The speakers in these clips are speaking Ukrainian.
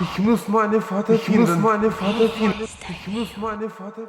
Ich muss meine Vater ich finden. Ich muss meine Vater finden. Ich muss meine Vater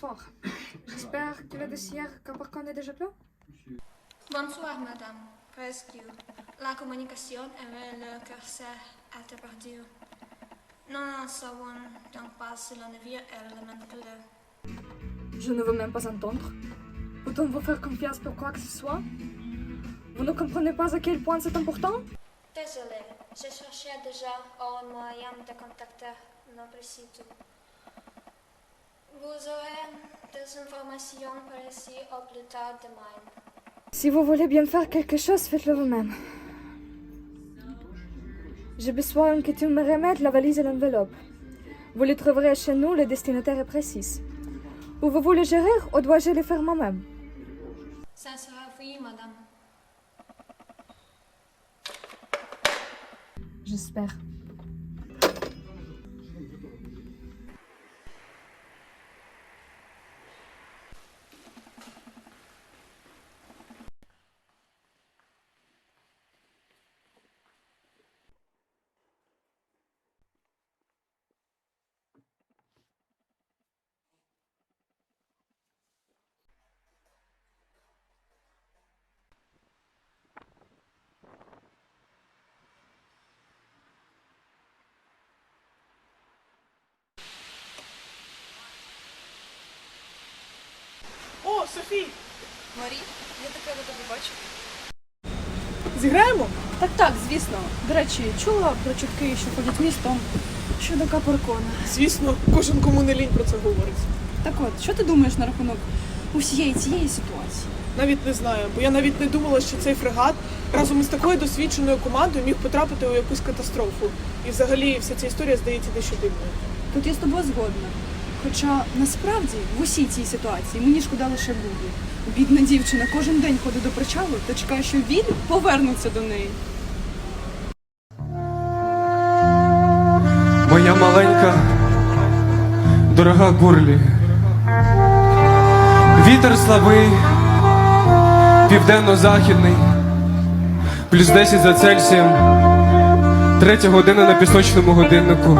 Bonsoir. J'espère que le dossier qu'important est déjà plein. Bonsoir, madame. Presque. La communication avec le curseur était perdue. Nous ne savons donc pas si le navire est le. Je ne veux même pas entendre. Peut-on vous faire confiance pour quoi que ce soit Vous ne comprenez pas à quel point c'est important? Désolé, je cherchais déjà un moyen de contacter notre site. Vous aurez des informations précises au plus tard demain. Si vous voulez bien faire quelque chose, faites-le vous-même. J'ai besoin que tu me remettes la valise et l'enveloppe. Vous les trouverez chez nous, le destinataire est précis. Pouvez-vous le gérer ou dois-je le faire moi-même? Ça sera oui, madame. J'espère. О, Софій! Марі, я таке до тебе бачу. Зіграємо? Так, так, звісно. До речі, чула про чутки, що ходять містом щодо капаркона. Звісно, кожен кому не лінь про це говорить. Так от, що ти думаєш на рахунок усієї цієї ситуації? Навіть не знаю, бо я навіть не думала, що цей фрегат разом із такою досвідченою командою міг потрапити у якусь катастрофу. І взагалі вся ця історія здається дещо дивною. Тут я з тобою згодна. Хоча насправді в усій цій ситуації мені шкода лише Люді. Бідна дівчина кожен день ходить до причалу та чекає, що він повернеться до неї. Моя маленька, дорога Гурлі. Вітер слабий, південно-західний, плюс 10 за Цельсієм, третя година на пісочному годиннику.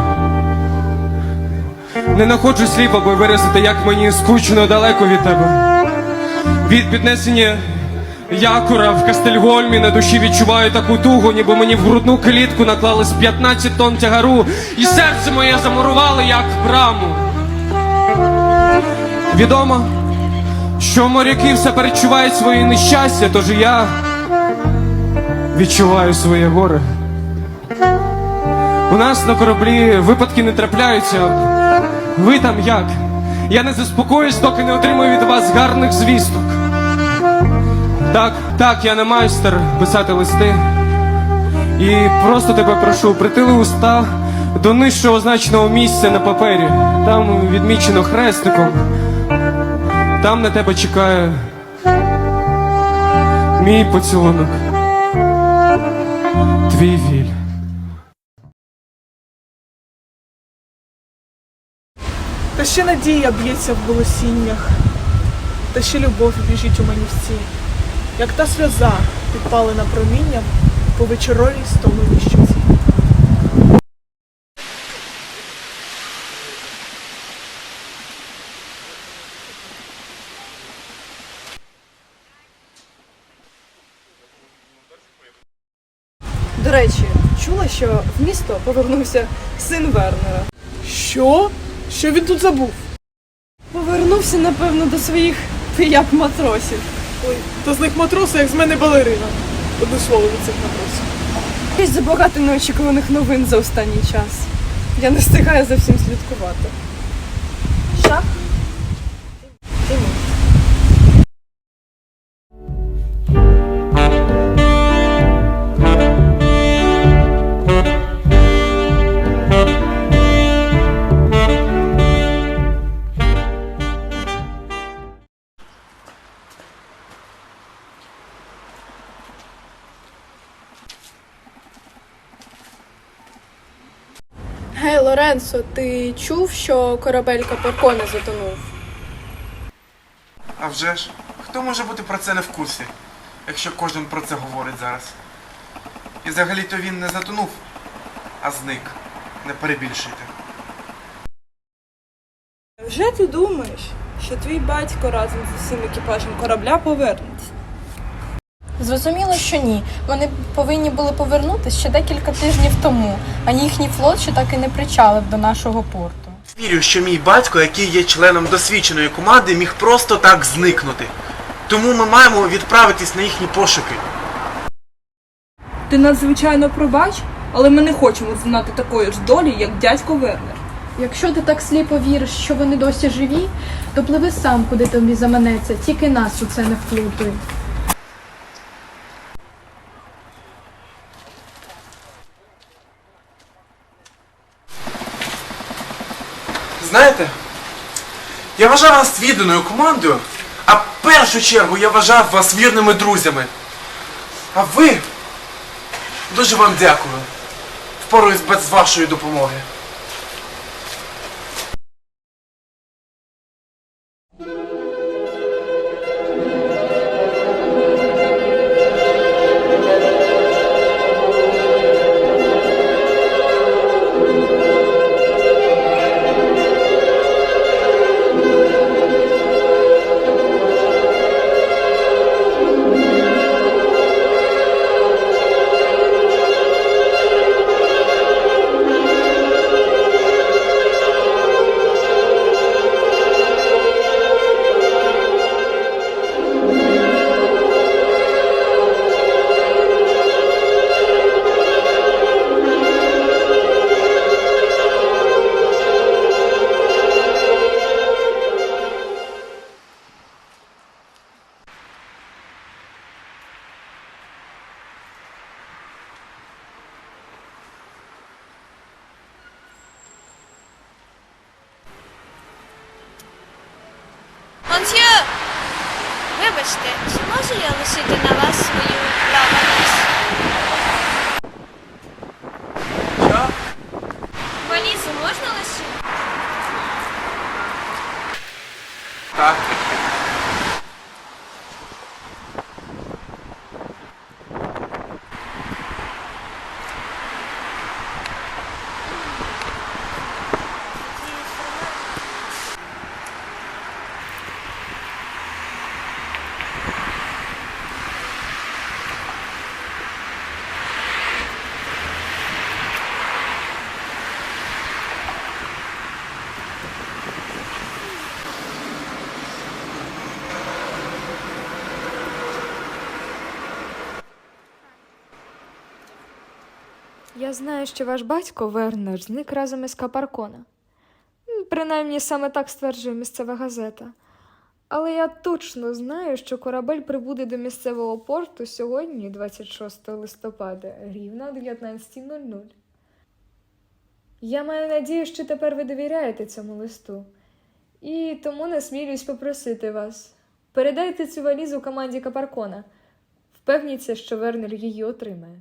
Не находжу слів, аби виразити, як мені скучно далеко від тебе. Від піднесення якора в Кастельгольмі на душі відчуваю таку тугу, ніби мені в грудну клітку наклали з 15 тонн тягару, і серце моє замурували, як браму. Відомо, що моряки все перечувають свої нещастя, тож я відчуваю своє горе. У нас на кораблі випадки не трапляються. Ви там як? Я не заспокоюсь, доки не отримую від вас гарних звісток. Так, так, я не майстер писати листи. І просто тебе прошу, притили уста до нижчого означеного місця на папері. Там відмічено хрестиком. Там на тебе чекає мій поцілунок. Твій віль. ще надія б'ється в голосіннях, та ще любов біжить у манівці, як та сльоза підпалена промінням по вечоровій стомленій щоці. До речі, чула, що в місто повернувся син Вернера. Що? Що він тут забув? Повернувся, напевно, до своїх пияк матросів. Ой, то з них матроси, як з мене балерина. Одне слово від цих матросів. Є забагато неочікуваних новин за останній час. Я не встигаю за всім слідкувати. Що? Лоренцо, ти чув, що корабель Капарконе затонув? А вже ж, хто може бути про це не в курсі, якщо кожен про це говорить зараз? І взагалі-то він не затонув, а зник. Не перебільшуйте. Вже ти думаєш, що твій батько разом з усім екіпажем корабля повернеться? Зрозуміло, що ні. Вони повинні були повернутися ще декілька тижнів тому, а їхній флот ще так і не причалив до нашого порту. Вірю, що мій батько, який є членом досвідченої команди, міг просто так зникнути. Тому ми маємо відправитись на їхні пошуки. Ти нас, звичайно, пробач, але ми не хочемо знати такої ж долі, як дядько Вернер. Якщо ти так сліпо віриш, що вони досі живі, то пливи сам, куди тобі заманеться, тільки нас у це не вплутуй. Я вважав вас відданою командою, а в першу чергу я вважав вас вірними друзями. А ви дуже вам дякую. Впоруюсь без вашої допомоги. Вибачте, чи можу я лишити на вас свою лаваність? Я знаю, що ваш батько Вернер зник разом із Капаркона. Принаймні саме так стверджує місцева газета. Але я точно знаю, що корабель прибуде до місцевого порту сьогодні, 26 листопада, рівно о 19.00. Я маю надію, що тепер ви довіряєте цьому листу. І тому насмілююсь попросити вас. Передайте цю валізу команді Капаркона. Впевніться, що Вернер її отримає.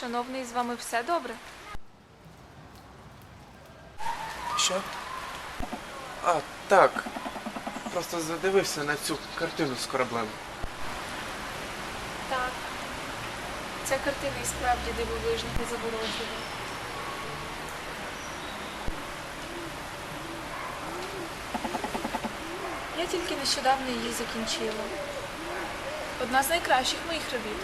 Шановний, з вами все добре? Що? А, так. Просто задивився на цю картину з кораблем. Так. Ця картина і справді дивовижна і заворожлива. Я тільки нещодавно її закінчила. Одна з найкращих моїх робіт.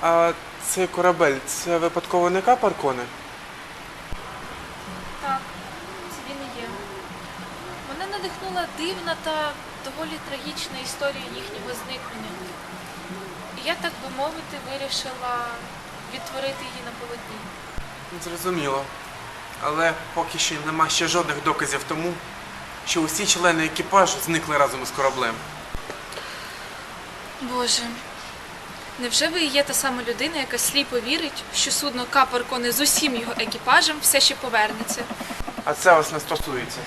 А цей корабель, це випадково не капаркони? Так, це він і є. Мене надихнула дивна та доволі трагічна історія їхнього зникнення. І я, так би мовити, вирішила відтворити її на полотні. Зрозуміло. Але поки що нема ще жодних доказів тому, що усі члени екіпажу зникли разом із кораблем. Боже, невже ви є та сама людина, яка сліпо вірить, що судно Капаркони з усім його екіпажем все ще повернеться? А це вас не стосується.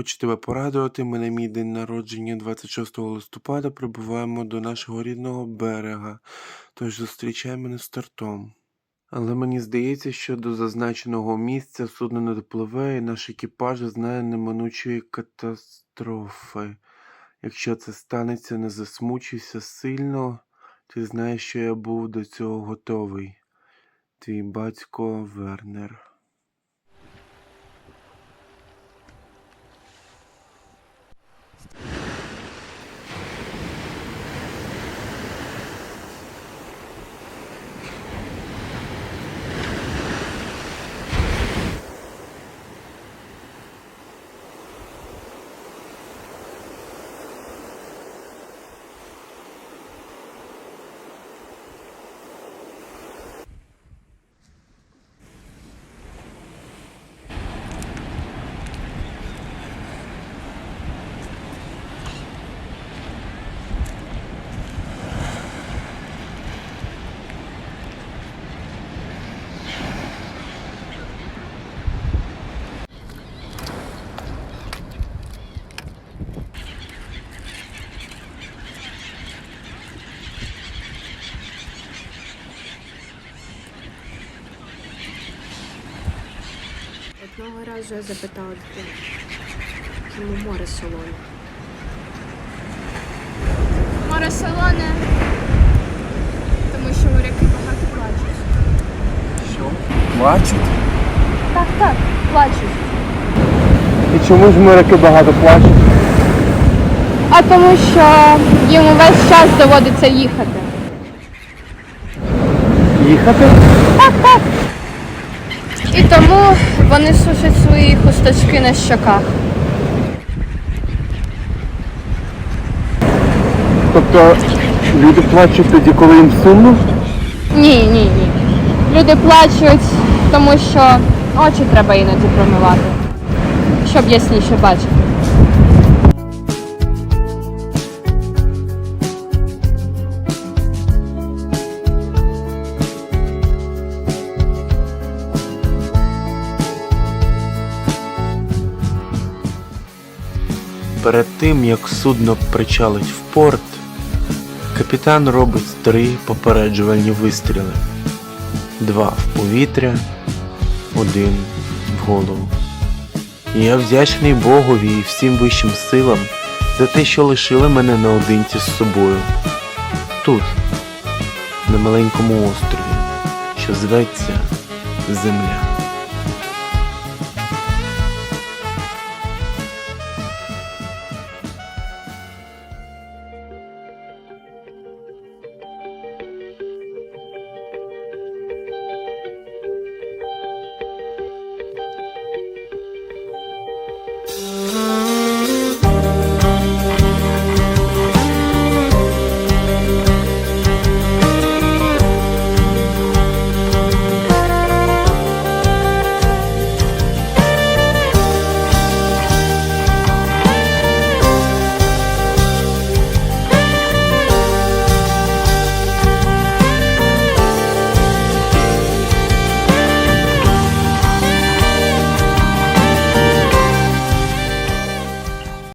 Хочу тебе порадувати, ми на мій день народження 26 листопада прибуваємо до нашого рідного берега, тож зустрічай мене стартом. Але мені здається, що до зазначеного місця судно не допливе, і наш екіпаж знає неминучої катастрофи. Якщо це станеться, не засмучуйся сильно, ти знаєш, що я був до цього готовий. Твій батько Вернер. Одного разу я запитала дитину, чому море солоне. Море солоне, тому що моряки багато плачуть. Що? Плачуть? Так, так, плачуть. І чому ж моряки багато плачуть? А тому що їм увесь час доводиться їхати. Їхати? І тому вони сушать свої хусточки на щоках. Тобто люди плачуть тоді, коли їм сумно? Ні, ні, ні. Люди плачуть, тому що очі треба іноді промивати, щоб ясніше бачити. Перед тим, як судно причалить в порт, капітан робить три попереджувальні вистріли: два в повітря, один в голову. І я вдячний Богові і всім вищим силам за те, що лишили мене наодинці з собою. Тут, на маленькому острові, що зветься Земля.